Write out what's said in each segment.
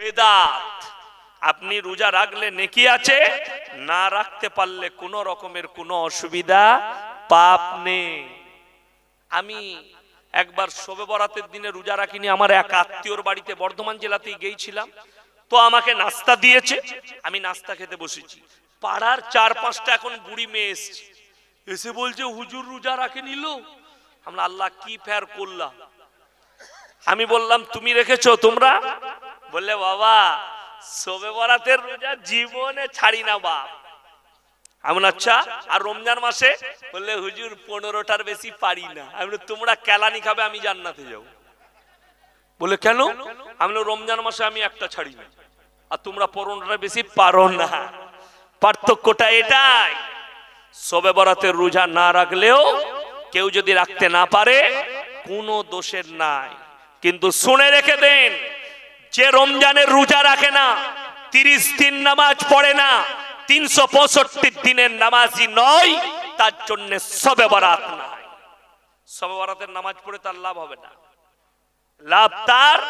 বেদাত। আপনি রোজা রাখলে নেকি আছে? না রাখতে পারলে কোনো রকমের কোনো অসুবিধা পাপ নেই। আমি একবার শোবে বরাতের দিনে রোজা রাখিনি, আমার এক আত্মীয়র বাড়িতে বর্ধমান জেলাতেই গিয়েছিলাম। তো আমাকে নাস্তা দিয়েছে, আমি নাস্তা খেতে বসেছি। পাড়ার চার পাঁচটা এখন বুড়ি মেয়ে এসছে। এসে বলছে, হুজুর রোজা রাখে নিল? আমরা, আল্লাহ, কি ফের করলাম আমি বললাম, তুমি রেখেছো, তোমরা? বললে, বাবা, শোবে বরাতের রোজা জীবনে ছাড়ি না বাপ। এমন আচ্ছা আর রমজান মাসে? বললে, হুজুর, পনেরোটার বেশি পারি না। আমি তোমরা কেলানি খাবে, আমি জান্নাতে যাব। বলে কেন? আমি রমজান মাসে আমি একটা ছাড়ি না, আর তোমরা পনেরোটা বেশি পারো না। পার্থক্যটা এটাই সবে বরাতের রোজা না রাখলেও কেউ যদি রাখতে না পারে, কোনো দোষের নাই। কিন্তু শুনে রেখে দেন যে রমজানের রোজা রাখে না, তিরিশ দিন নামাজ পড়ে না, তিনশো পঁয়ষট্টি দিনের নামাজই নয়, তার জন্য সবে বরাত নাই সবে বরাতের নামাজ পড়ে তার লাভ হবে না। লাভ তার,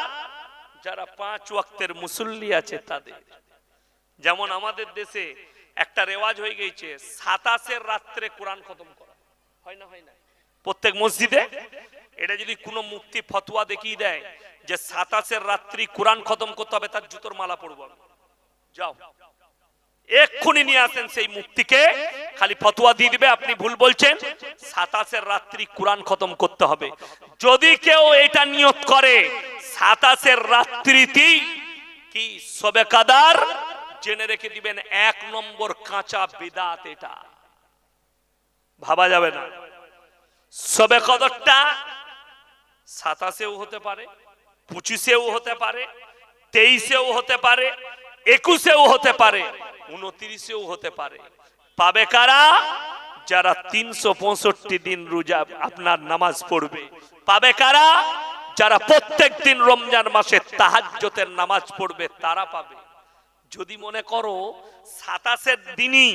যারা পাঁচ ওয়াক্তের মুসল্লি আছে তাদের। যেমন আমাদের দেশে একটা রেওয়াজ হয়ে গেছে, সাতাশের রাত্রে কোরআন খতম করা। হয় না হয় না? প্রত্যেক মসজিদে? এটা যদি কোনো মুক্তি ফতোয়া দেখিয়ে দেয় যে সাতাশের রাত্রি কোরআন খতম করতে হবে, তার জুতোর মালা পড়ব যাও। এক্ষুনি নিয়ে আসেন সেই মুক্তিকে, খালি ফতোয়া দিয়ে দিবে, আপনি ভুল বলছেন, সাতাশের রাত্রি কোরআন খতম করতে হবে। যদি কেউ এটা নিয়ত করে, সাতাশের রাত্রিতেই কি সবে কাদার? জেনে রেখে দিবেন, এক নম্বর কাঁচা বেদাত এটা। ভাবা যাবে না। সবে কদরটা সাতাশেও হতে পারে, পঁচিশেও হতে পারে, তেইশেও হতে পারে, একুশেও হতে পারে, উনত্রিশেও হতে পারে। পাবে কারা? যারা তিনশো পঁয়ষট্টি দিন রোজা আপনার নামাজ পড়বে। পাবে কারা? যারা প্রত্যেক দিন রমজান মাসে তাহাজ্জতের নামাজ পড়বে, তারা পাবে। যদি মনে করো সাতাশের দিনই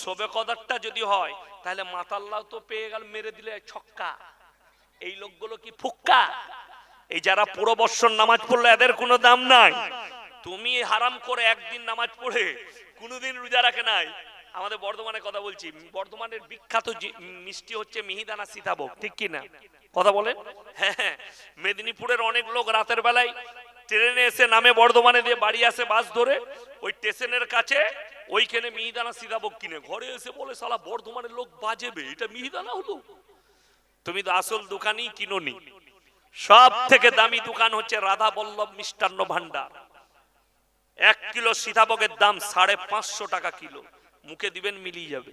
শোবে কদরটা যদি হয়, তাহলে মাতাল্লাহ তো পেয়ে গেল, মেরে দিলে ছক্কা। এই লোকগুলো কি ফুক্কা? এই যারা পুরো বৎসর নামাজ পড়লে, এদের কোনো দাম নাই। তুমি হারাম করে একদিন নামাজ পড়ে কোনোদিন রোজা রাখে নাই। আমাদের বর্ধমানের কথা বলছি, বর্ধমানের বিখ্যাত মিষ্টি হচ্ছে মিহিদানা সীতাভোগ, ঠিক কি না? কথা বলেন? হ্যাঁ হ্যাঁ। মেদিনীপুরের অনেক লোক রাতের বেলায় ট্রেনে এসে নামে বর্ধমানে দিয়ে বাড়ি আসে বাস ধরে। ওই স্টেশনের কাছে, ওইখানে মিহিদানা সীতাভোগ কিনে ঘরে এসে বলে সালা বর্ধমানের লোক বাজেবে, এটা মিহিদানা হলো? তুমি তো আসল দোকানই কিনোনি। সব থেকে দামি দোকান হচ্ছে রাধা বল্লভ মিষ্টান্ন ভান্ডার এক কিলো সীতাভোগের দাম সাড়ে পাঁচশো টাকা কিলো। মুখে দিবেন, মিলিয়ে যাবে।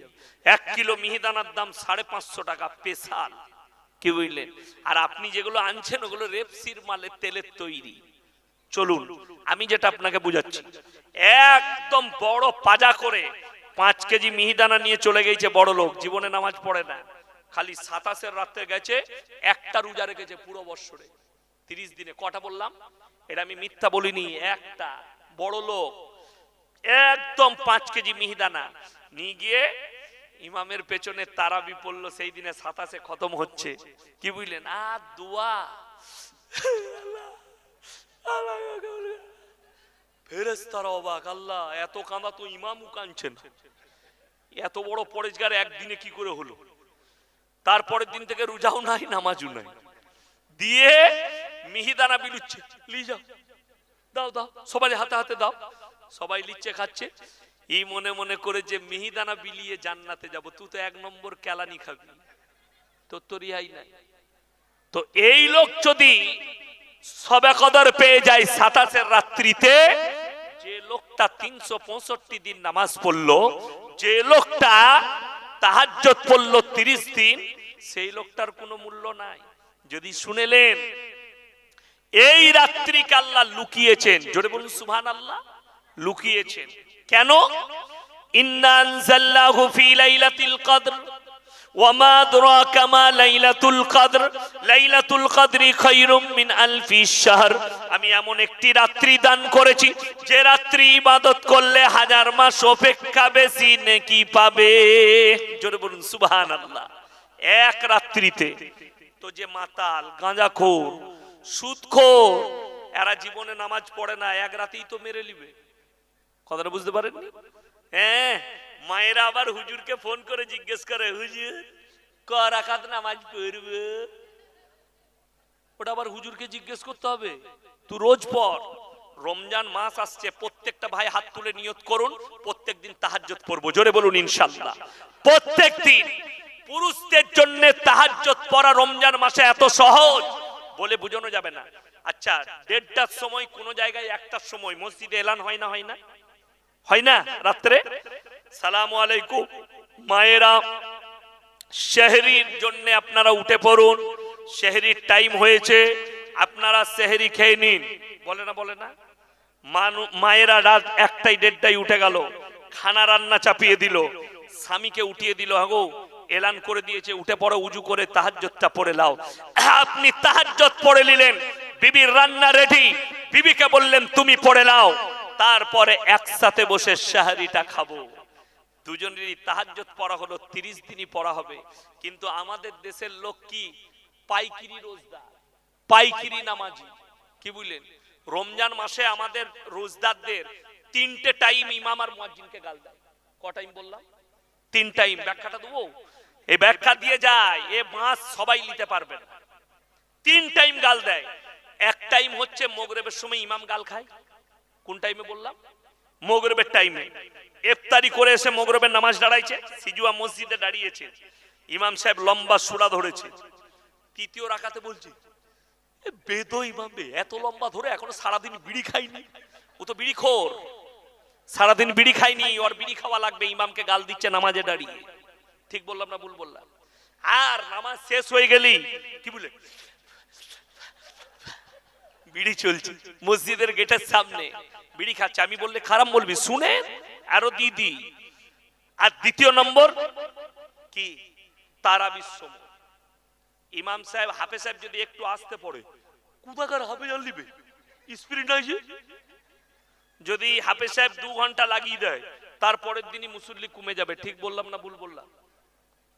এক কিলো মিহিদানার দাম সাড়ে পাঁচশো টাকা, পেশাল। কি বুঝলেন? আর আপনি যেগুলো আনছেন, ওগুলো রেপসির মালের তেলের তৈরি। চলুন, আমি যেটা আপনাকে বুঝাচ্ছি। একদম বড় পাজা করে পাঁচ কেজি মিহিদানা নিয়ে চলে গেছে বড় লোক, জীবনে নামাজ পড়ে না। খালি সাতাশের রাত্রে গেছে, একটা রোজা রেখেছে পুরো বৎসরে। তিরিশ দিনে, কটা বললাম? এটা আমি মিথ্যা বলিনি, একটা। বড় লোক, একদম পাঁচ কেজি মিহিদানা নিয়ে গিয়ে ইমামের পেছনে তারাবি পড়ল, সেই দিনে সাতাশে খতম হচ্ছে। কি বুঝলেন? আর দোয়া। এত কাঁদা তো ইমামও কাঁদছেন এত বড় পরেজগার একদিনে কি করে হলো? তারপরের দিন থেকে রোজাও নাই, নামাজও নাই। দিয়ে মিহিদানা বিলুচ্ছে দাও দাও, সবাই হাতে হাতে দাও। সবাই লিচ্ছে খাচ্ছে। এই মনে মনে করে যে মিহিদানা বিলিয়ে জান্নাতে যাব তুই তো এক নম্বর কেলানি খাবি, তোর তো রিহাই নাই। তো এই লোক যদি সবে কদর পেয়ে যায় সাতাশের রাত্রিতে। যে লোকটা তিনশো পঁয়ষট্টি দিন নামাজ পড়ল, যে লোকটা তাহাজ্জত পড়ল তিরিশ দিন, সেই লোকটার কোনো মূল্য নাই। যদি শুনেলেন, এই রাত্রিকে আল্লাহ লুকিয়েছেন, জোরে বলুন সুবহান আল্লাহ লুকিয়েছেন। কেন? ইন্না আনজালনাহু ফি লাইলাতিল কদর। ওয়ামা আদরাকা মা লাইলাতুল কদর, লাইলাতুল কদরি খায়রুম মিন আলফি শাহর। আমি এমন একটি রাত্রি দান করেছি, যে রাত্রি ইবাদত করলে হাজার মাস অপেক্ষা বেশি নেকি পাবে। জোরে বলুন, সুবহানাল্লাহ। এক রাত্রিতে তো যে মাতাল, গাঁজাখোর, সুদখোর, এরা জীবনে নামাজ পড়ে না, এক রাতেই তো মেরে নিবে। কথাটা বুঝতে পারেননি? হ্যাঁ মায়েরা আবার হুজুরকে ফোন করে জিজ্ঞেস করে, হুজুর ক রাখাত নামাজ পড়বে? ওটা আবার হুজুরকে জিজ্ঞেস করতে হবে। তুই রোজ পড়, রমজান মাস আসছে, প্রত্যেকটা ভাই হাত তুলে নিয়ত করুন, প্রত্যেক দিন তাহাজ্জত পড়ব। জোরে বলুন ইনশাল্লাহ প্রত্যেক দিন পুরুষদের জন্য তাহাজ্জত পড়া রমজান মাসে এত সহজ, বলে বোঝানো যাবে না। আচ্ছা দেড়টার সময় কোন জায়গায় একটার সময়, মসজিদে এলান হয় না হয় না? হয় না রাত্রে? সালাম আলাইকুম। মায়েরা শেহরির জন্য আপনারা উঠে পড়ুন। শেহরির টাইম হয়েছে, আপনারা শেহরি খেয়ে নিন। বলে না বলে না? মায়েরা রাত একটাই দেড়টাই উঠে গেল। খানা রান্না চাপিয়ে দিল। স্বামীকে উঠিয়ে দিল, হাগো, এলান করে দিয়েছে, উঠে পড়ো, উজু করে তাহাজ্জতটা পড়ে লাও আপনি তাহাজ্জত পড়ে নিলেন। বিবির রান্না রেডি বিবিকে বললেন, তুমি পড়ে লাও তারপরে একসাথে বসে শাহরিটা খাব। দুজনেরই তাহাজ্জত পড়া হলো, তিরিশ দিনই পড়া হবে। কিন্তু আমাদের দেশের লোক কি? পাইকিরি রোজদার, পাইকিরি নামাজি। কি বুঝলেন? রমজান মাসে আমাদের রোজদারদের তিনটে টাইম ইমাম আর মুয়াজ্জিনকে গাল দেয়। ক টাইম বললাম? তিন টাইম ব্যাখ্যাটা দেবো? এই ব্যাখ্যা দিয়ে যায়, এ মাস সবাই নিতে পারবে তিন টাইম গাল দেয়। এক টাইম হচ্ছে মোগরেবের সময় ইমাম গাল খায়। কোন টাইমে বললাম? মোগরবের টাইমে ইফতারি করে এসে মোগরবের নামাজ দাঁড়াইছে, সিজুয়া মসজিদে দাঁড়িয়েছে। ইমাম সাহেব লম্বা সুরা ধরেছে। তৃতীয় রাখাতে বলছে বেদো ইমাম এত লম্বা ধরে এখনও সারাদিন বিড়ি খাইনি। ও তো বিড়ি খোর। সারাদিন বিড়ি খাইনি, ওর বিড়ি খাওয়া লাগবে, ইমামকে গাল দিচ্ছে নামাজে দাঁড়িয়ে। ঠিক বললাম না, ভুল বললাম। আর নামাজ শেষ হয়ে গেলি কি বলে? বিড়ি চলছে। মসজিদের গেটের সামনে। বিড়ি খাচ্ছে। আমি বললে, খারাপ বলবি? শুনে? আরও দিদি। আর দ্বিতীয় নম্বর, কি? তারা বিশ্ব ইমাম সাহেব হাফে সাহেব যদি একটু আসতে পড়ে কুদাকার হাফে জল দিবে। স্পিরিট নাই যদি হাফে সাহেব দু ঘণ্টা লাগিয়ে দেয়, তারপরের দিনই মুসল্লি কমে যাবে। ঠিক বললাম না ভুল বললাম?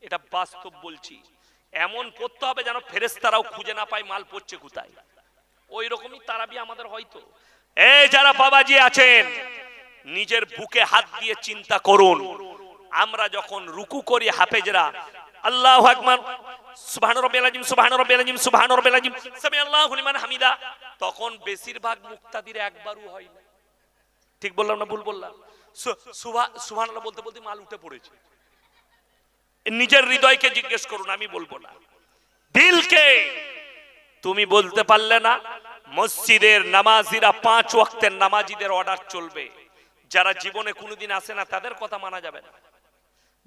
এটা বাস্তব বলছি। এমন পড়তে হবে যেন ফেরেস্তারাও খুঁজে না পায় মাল পড়ছে কোথায়। ওই রকমই তারাবি আমাদের হয়তো। এই যারা বাবাজি আছেন, নিজের বুকে হাত দিয়ে চিন্তা করুন। আমরা যখন রুকু করি হাফেজরা, আল্লাহু আকবার সুবহান রাব্বিয়াল আযীম সুবহান রাব্বিয়াল আযীম সুবহান রাব্বিয়াল আযীম সামি আল্লাহু লিমান হামিদা, তখন বেশিরভাগ মুক্তাদির একবারও হয় না ঠিক বললাম না ভুল বললাম? সুবহানাল্লাহ বলতে বলতে মাল উঠে পড়েছে। নিজের হৃদয়কে জিজ্ঞেস করুন, আমি বলব না। দিলকে তুমি বলতে পারলে না, মসজিদের নামাজিরা পাঁচ ওয়াক্তের নামাজিদের অর্ডার চলবে। যারা জীবনে কোনোদিন আসে না, তাদের কথা মানা যাবে না।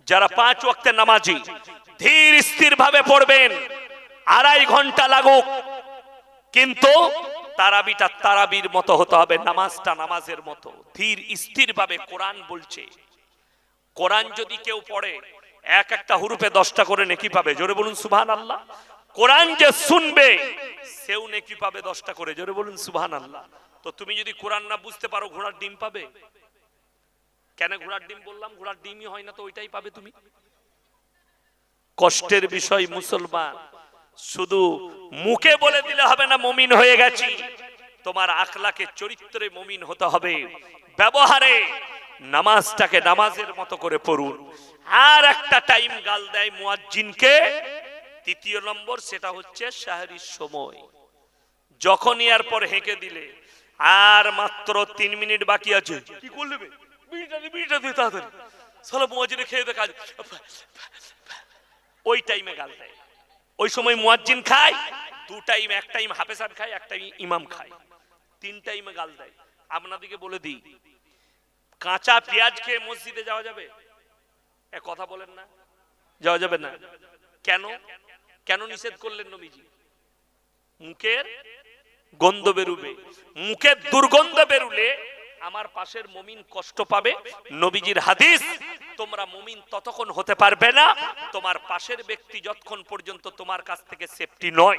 যারা পাঁচ ওয়াক্তের নামাজি, ধীর স্থির ভাবে পড়বেন, আড়াই ঘণ্টা লাগুক। কিন্তু তারাবিটা তারাবির মতো হতে হবে, নামাজটা নামাজের মতো। ধীর স্থির ভাবে কোরআন বলছে। কোরআন যদি কেউ পড়ে, এক একটা হুরুপে দশটা করে নেকি পাবে। জোরে বলুন সুবহান আল্লাহ কোরআন যে শুনবে, সেও নেকি পাবে দশটা করে। জোরে বলুন সুবহান আল্লাহ তো তুমি যদি কোরআন না বুঝতে পারো, ঘোড়ার ডিম পাবে? কেন ঘোড়ার ডিম বললাম? ঘোড়ার ডিমই হয় না তো ওইটাই পাবে তুমি। কষ্টের বিষয় মুসলমান। শুধু মুখে বলে দিলে হবে না, মমিন হয়ে গেছি। তোমার আখলাকে চরিত্রে মমিন হতে হবে। ব্যবহারে নামাজটাকে নামাজের মতো করে পড়ুন। আর একটা টাইম গাল দেয় মুয়াজ্জিনকে তৃতীয় নম্বর সেটা হচ্ছে শাহরির সময়। যখনই এর পর হেঁকে দিলে, আর মাত্র তিন মিনিট বাকি আছে। কি করলে খেয়ে দে টাইমে ইমাম খায়। তিন টাইমে গাল দেয়। আপনাদেরকে বলে দিই, কাঁচা পেঁয়াজ খেয়ে মসজিদে যাওয়া যাবে? কথা বলেন না। যাওয়া যাবে না। কেন? কেন নিষেধ করলেন নবীজি? মুখের গন্ধ বেরুবে, মুখের দুর্গন্ধ বেরুলে আমার পাশের মমিন কষ্ট পাবে নবীজির হাদিস। তোমরা মমিন ততক্ষণ হতে পারবে না। তোমার পাশের ব্যক্তি যতক্ষণ পর্যন্ত তোমার কাছ থেকে সেফটি নয়।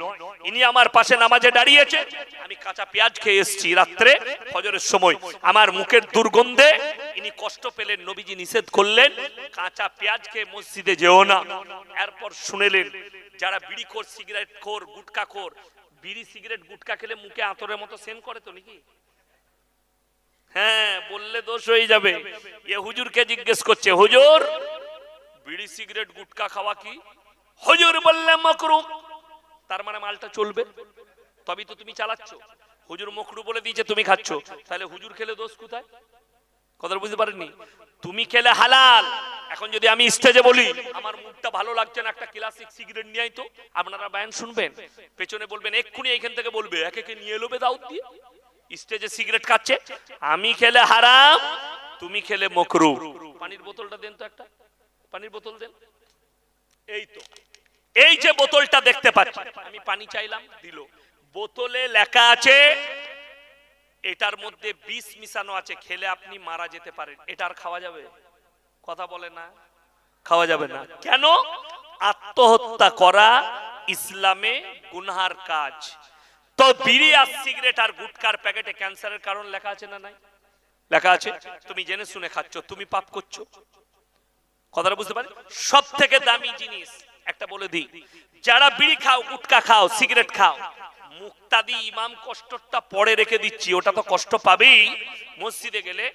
ইনি আমার পাশে নামাজে দাঁড়িয়েছে। আমি কাঁচা পেঁয়াজ খেয়ে এসেছি রাত্রে, ফজরের সময়। আমার মুখের দুর্গন্ধে ইনি কষ্ট পেলেন, নবীজি নিষেধ করলেন, কাঁচা পেঁয়াজ খেয়ে মসজিদে যেও না। এরপর শুনেলেন, যারা বিড়ি খোর, সিগারেট খোর, গুটকা খোর, বিড়ি, সিগারেট, গুটকা খেলে মুখে আতরের মতো সেন করে তো নাকি? হ্যাঁ বললে দোষ হয়ে যাবে। এ হুজুরকে জিজ্ঞেস করছে হুজুর বিড়ি সিগারেট গুটকা খাওয়া কি হুজুর বললে মকরু তার মানে মালটা চলবে তবেই তো তুমি চালাচ্ছ হুজুর মকরু বলে দিয়েছে তুমি খাচ্ছ তাহলে হুজুর খেলে দোষ কোথায় কথা বুঝতে পারেননি তুমি খেলে হালাল এখন যদি আমি স্টেজে বলি, আমার মুখটা ভালো লাগছে না, একটা ক্লাসিক সিগারেট নিয়ে তো। আপনারা বায়ান শুনবেন। পেছনে বলবেন, এক্ষুনি এখান থেকে বলবে, একে একে নিয়ে এলোবে দাউদ দিয়ে। স্টেজে সিগারেট খাচ্ছে। আমি খেলে হারাম তুমি খেলে মকরু। পানির বোতলটা দেন তো একটা। পানির বোতল দেন। এই তো। এই যে বোতলটা দেখতে পাচ্ছি। আমি পানি চাইলাম দিল। বোতলে লেখা আছে এটার মধ্যে বিষ মিশানো আছে খেলে আপনি মারা যেতে পারেন। এটা আর খাওয়া যাবে? কথা বলে না। খাওয়া যাবে না। কেন? আত্মহত্যা করা ইসলামে গুনহার কাজ। তো বিড়ি আর সিগারেট আর গুটকার প্যাকেটে ক্যান্সারের কারণ লেখা আছে না নাই? লেখা আছে, তুমি জেনে শুনে খাচ্ছ, তুমি পাপ করছ। কথাটা বুঝতে পারেন? সব থেকে দামি জিনিস একটা বলে দিই, যারা বিড়ি খাও, গুটকা খাও, সিগারেট খাও, মুক্তাদি ইমাম কষ্টটা পরে রেখে দিচ্ছি, ওটা তো কষ্ট পাবেই। মসজিদে গেলে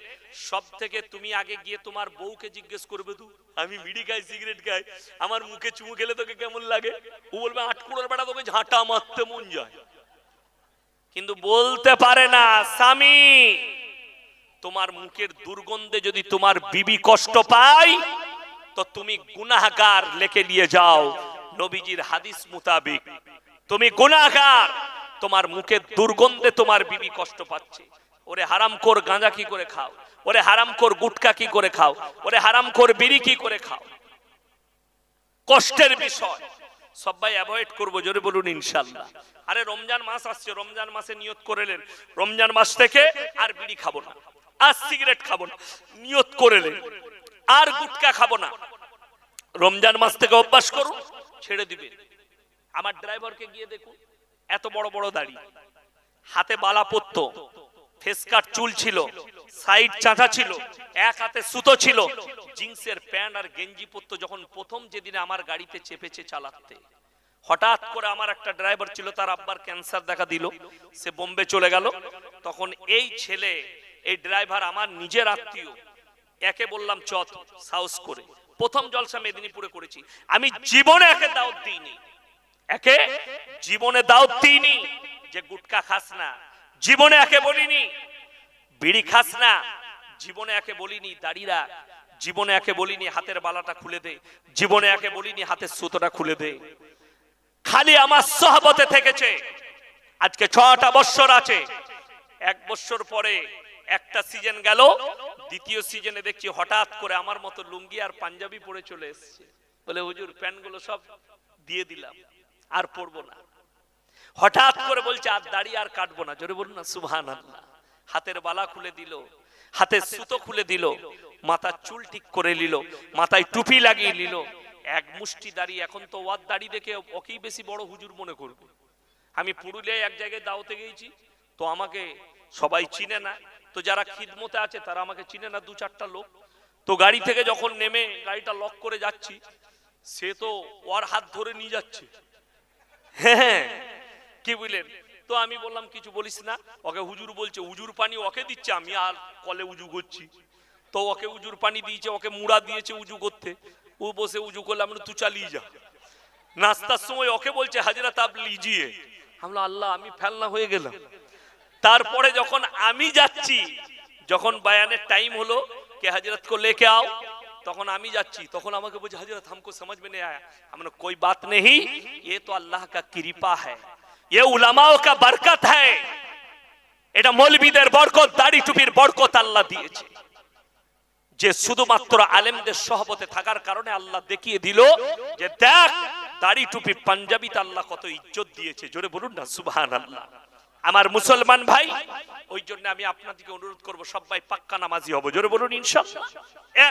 সব থেকে তুমি আগে গিয়ে তোমার বউকে জিজ্ঞেস করবে তু আমি বিড়ি খাই, সিগারেট খাই, আমার মুখে চুমু খেলে তোকে কেমন লাগে? ও বলবে, আটকুড়োর বেড়া তোকে ঝাঁটা মারতে মন যায়। কিন্তু বলতে পারে না, স্বামী তোমার মুখের দুর্গন্ধে যদি তোমার বিবি কষ্ট পায়, তো তুমি গুনাহগার লেখে নিয়ে যাও নবীজির হাদিস মুতাবিক। তুমি গুনাহগার, তোমার মুখের দুর্গন্ধে তোমার বিবি কষ্ট পাচ্ছে। ওরে হারাম কর গাঁজা কি করে খাও? ওরে হারাম কর গুটকা কি করে খাও? ওরে হারাম কর বিড়ি কি করে খাও? কষ্টের বিষয়। সবাই অ্যাভয়েড করব, জোরে বলুন ইনশাল্লাহ। আরে রমজান মাস আসছে, রমজান মাসে নিয়ত করেলেন রমজান মাস থেকে আর বিড়ি খাব না। আর সিগারেট খাব না। নিয়ত করেলেন আর গুটকা খাব না। রমজান মাস থেকে অভ্যাস করুন ছেড়ে দিবে। আমার ড্রাইভারকে গিয়ে দেখুন, এত বড় বড় দাড়ি। হাতে বালা পরত ফেসকাট চুল ছিল সাইড চাঁচা ছিল, এক হাতে সুতো ছিল, জিন্সের প্যান্ট আর গেঞ্জি পরতো যখন প্রথম যেদিন আমার গাড়িতে চেপেছে চালাতে। হঠাৎ করে আমার একটা ড্রাইভার ছিল, তার আব্বার ক্যান্সার দেখা দিল। সে বোম্বে চলে গেল। তখন এই ছেলে এই ড্রাইভার আমার নিজের আত্মীয়। একে বললাম চত সাহস করে। প্রথম জলসা মেদিনীপুরে করেছি। আমি জীবনে একে দাওয়াত দিইনি। একে জীবনে দাওয়াত দিইনি যে গুটকা খাস না। জীবনে একে বলিনি, বিড়ি খাস না। জীবনে একে বলিনি দাড়ি রাখ জীবনে একে বলিনি, হাতের বালাটা খুলে দে। জীবনে একে বলিনি, হাতের সুতোটা খুলে দে। খালি আমার সহবতে থেকেছে। আজকে ছটা বৎসর আছে। এক বৎসর পরে একটা সিজন গেল, দ্বিতীয় সিজনে দেখছি হঠাৎ করে আমার মতো লুঙ্গি আর পাঞ্জাবি পরে চলে এসেছে। বলে, হুজুর, প্যান্টগুলো সব দিয়ে দিলাম, আর পরবো না। হঠাৎ করে বলছে, আর দাড়ি আর কাটবো না। জোরে বলুন না সুভান হাতের বালা খুলে দিল, হাতের সুতো খুলে দিল মাথার চুল ঠিক করে নিল, মাথায় টুপি লাগিয়ে নিল। এক মুষ্টি দাড়ি, এখন তো ওয়ার দাড়ি দেখে ওকেই বেশি বড় হুজুর মনে করবে। আমি পুরুলিয়ায় এক জায়গায় দাওতে গিয়েছি, তো আমাকে সবাই চিনে না। তো যারা খিদমতে আছে, তারা আমাকে চিনে না, দু চারটা লোক। তো গাড়ি থেকে যখন নেমে গাড়িটা লক করে যাচ্ছি, সে তো ওর হাত ধরে নিয়ে যাচ্ছে। হ্যাঁ কি বুঝলেন? তো আমি বললাম, কিছু বলিস না। ওকে হুজুর বলছে উজুর পানি ওকে দিচ্ছে, আমি আর কলে উজু করছি। তো ওকে উজুর পানি দিয়েছে, ওকে মুড়া দিয়েছে উজু করতে। ও বসে উজু করলে আমরা তুই চালিয়ে যা। নাস্তার সময় ওকে বলছে হাজরাত তাপ লিজিয়ে আমরা আল্লাহ, আমি ফেলনা হয়ে গেলাম। তারপরে যখন আমি যাচ্ছি, যখন বায়ানের টাইম হলো, কে হাজরত কো লেকে আও, তখন আমি যাচ্ছি, তখন আমাকে বলছে, হাজরত আমাকে সমঝ মেনে আয়া। আমরা কই বাত নেই এ তো আল্লাহ কা কৃপা হ্যায়। এ উলামাও কা বরকত হ্যায়। এটা মৌলবীদের বরকত, দাড়ি টুপির বরকত আল্লাহ দিয়েছে। যে শুধুমাত্র আলেমদের সহবতে থাকার কারণে আল্লাহ দেখিয়ে দিল যে দেখ, দাড়ি টুপি পাঞ্জাবিতে আল্লাহ কত ইজ্জত দিয়েছে। জোরে বলুন না, সুবহানাল্লাহ। আল্লাহ আমার মুসলমান ভাই, ওই জন্য আমি আপনাদেরকে অনুরোধ করব, সবাই পাক্কা নামাজি হব। জোরে বলুন ইনশাআল্লাহ